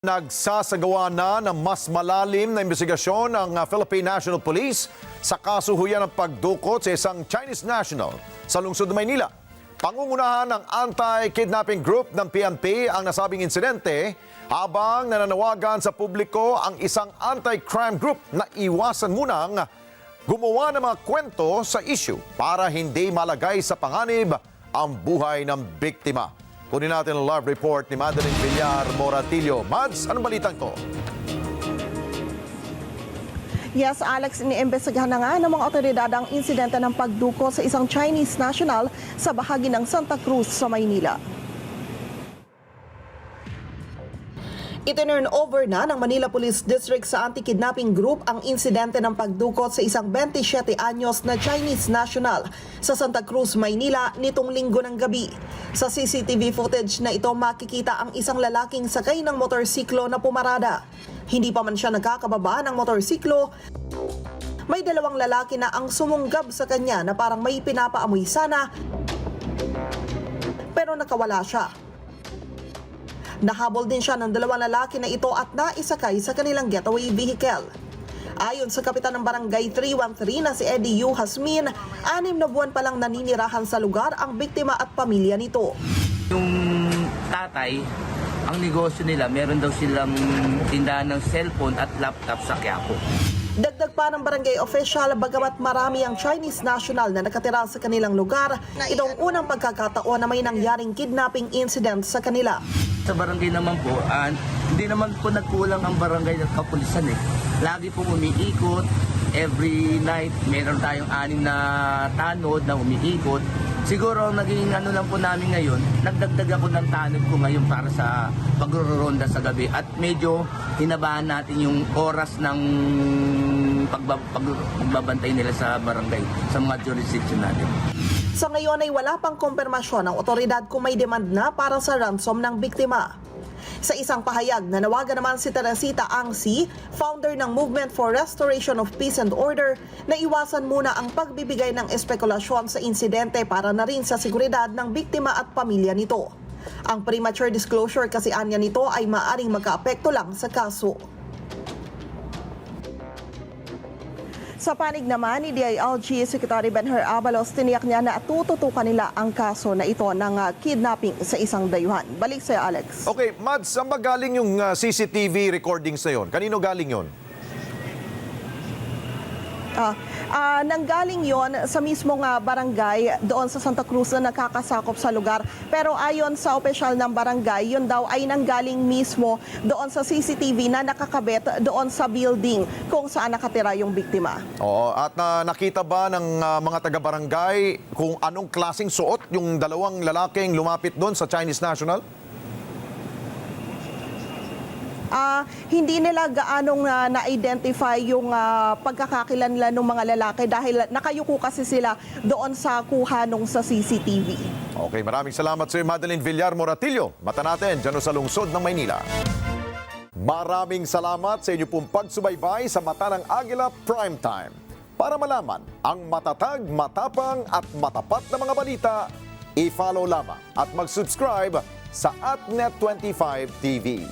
Nagsasagawa na ng mas malalim na investigasyon ng uh, Philippine National Police sa kasuhuyan ng pagdukot sa isang Chinese national sa lungsod ng Maynila. Pangungunahan ng anti-kidnapping group ng PNP ang nasabing insidente habang nananawagan sa publiko ang isang anti-crime group na iwasan munang gumawa ng mga kwento sa issue para hindi malagay sa panganib ang buhay ng biktima. Kunin natin ang live report ni Madeline Villar Moratillo. Mads, anong balitang to? Yes, Alex, iniimbestigahan na nga ng mga otoridad ang insidente ng pagduko sa isang Chinese national sa bahagi ng Santa Cruz sa Maynila. Itinurn over na ng Manila Police District sa anti-kidnapping group ang insidente ng pagdukot sa isang 27 anyos na Chinese national sa Santa Cruz, Maynila nitong linggo ng gabi. Sa CCTV footage na ito makikita ang isang lalaking sakay ng motorsiklo na pumarada. Hindi pa man siya nakakababa ng motorsiklo, may dalawang lalaki na ang sumunggab sa kanya na parang may pinapaamoy sana pero nakawala siya. Nahabol din siya ng dalawang lalaki na ito at naisakay sa kanilang getaway vehicle. Ayon sa kapitan ng barangay 313 na si Eddie Yu Hasmin, anim na buwan pa lang naninirahan sa lugar ang biktima at pamilya nito. Yung tatay, ang negosyo nila, meron daw silang tindahan ng cellphone at laptop sa Quiapo. Dagdag pa ng barangay official, bagamat marami ang Chinese national na nakatira sa kanilang lugar, itong unang pagkakataon na may nangyaring kidnapping incident sa kanila. Sa barangay naman po, ah, hindi naman po nagkulang ang barangay at kapulisan eh. Lagi po umiikot, every night meron tayong anim na tanod na umiikot. Siguro naging ano lang po namin ngayon, nagdagdag ako ng tanod ko ngayon para sa pagroronda sa gabi at medyo hinabahan natin yung oras ng pagba, pag, pagbabantay nila sa barangay, sa mga jurisdiction natin. Sa ngayon ay wala pang kumpirmasyon ng otoridad kung may demand na para sa ransom ng biktima. Sa isang pahayag, nanawagan naman si Teresita Angsi, founder ng Movement for Restoration of Peace and Order, na iwasan muna ang pagbibigay ng espekulasyon sa insidente para na rin sa seguridad ng biktima at pamilya nito. Ang premature disclosure kasi anya nito ay maaring magkaapekto lang sa kaso. Sa panig naman ni DILG Secretary Benher Abalos, tiniyak niya na tututukan nila ang kaso na ito ng ah, kidnapping sa isang dayuhan. Balik sa'yo, Alex. Okay, Mads, saan ba galing yung uh, CCTV recordings na yon? Kanino galing yon? Ah, ah, nanggaling yon sa mismong ah, barangay doon sa Santa Cruz na nakakasakop sa lugar. Pero ayon sa opisyal ng barangay, yun daw ay nanggaling mismo doon sa CCTV na nakakabit doon sa building kung saan nakatira yung biktima. Oo, at na nakita ba ng uh, mga taga-barangay kung anong klasing suot yung dalawang lalaking lumapit doon sa Chinese national? Ah, hindi nila gaanong ah, na-identify yung ah, pagkakakilanlan ng mga lalaki dahil nakayuko kasi sila doon sa kuha nung sa CCTV. Okay, maraming salamat sa iyo, Madeline Villar Moratillo. Mata natin dyan sa lungsod ng Maynila. Maraming salamat sa inyo pong pagsubaybay sa Mata ng Agila Primetime. Para malaman ang matatag, matapang at matapat na mga balita, i-follow lamang at mag-subscribe sa AtNet25 TV.